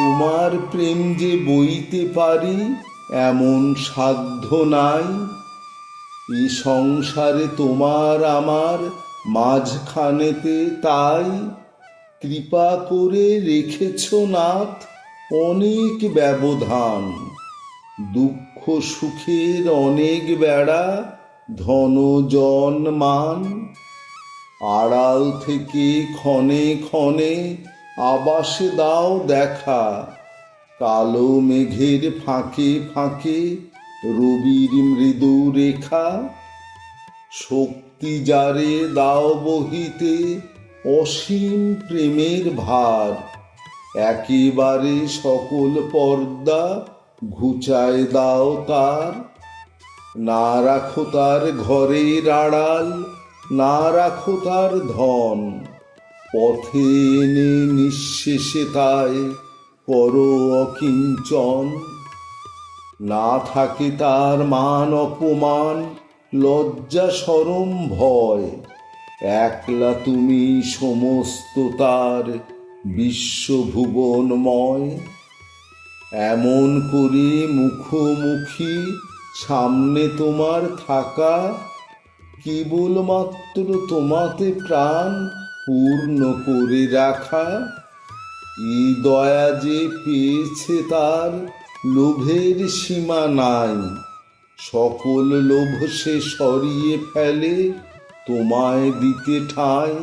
তোমার প্রেম যে বইতে পারি, এমন সাধ্য নাই। এ সংসারে তোমার আমার মাঝখানেতে তাই। কৃপা করে রেখেছ নাথ অনেক ব্যবধান। দুঃখ সুখের অনেক বেড়া ধন জন মান আড়াল থেকে ক্ষণে ক্ষণে আবাসে দাও দেখা। কালো মেঘের ফাঁকে ফাঁকে রবির মৃদু রেখা। শক্তি যারে দাও বহিতে, অসীম প্রেমের ভার। একেবারে সকল পর্দা ঘুচায় দাও তার। না রাখো তার ঘরের আড়াল, না রাখো তার ধন। পথে এনে নিঃশেষে তাই পর অকিঞ্চন। না থাকে তার মান অপমান, লজ্জা সরম ভয়। একলা তুমি সমস্ত তার বিশ্বভুবনময়। এমন করে মুখোমুখি সামনে তোমার থাকা, কেবলমাত্র তোমাতে প্রাণ। পূর্ণ করে রাখা। এই দয়া যে পেয়েছে তার লোভের সীমা নাই। সকল লোভ সে সরিয়ে ফেলে, তোমায় দিতে ঠাঁই।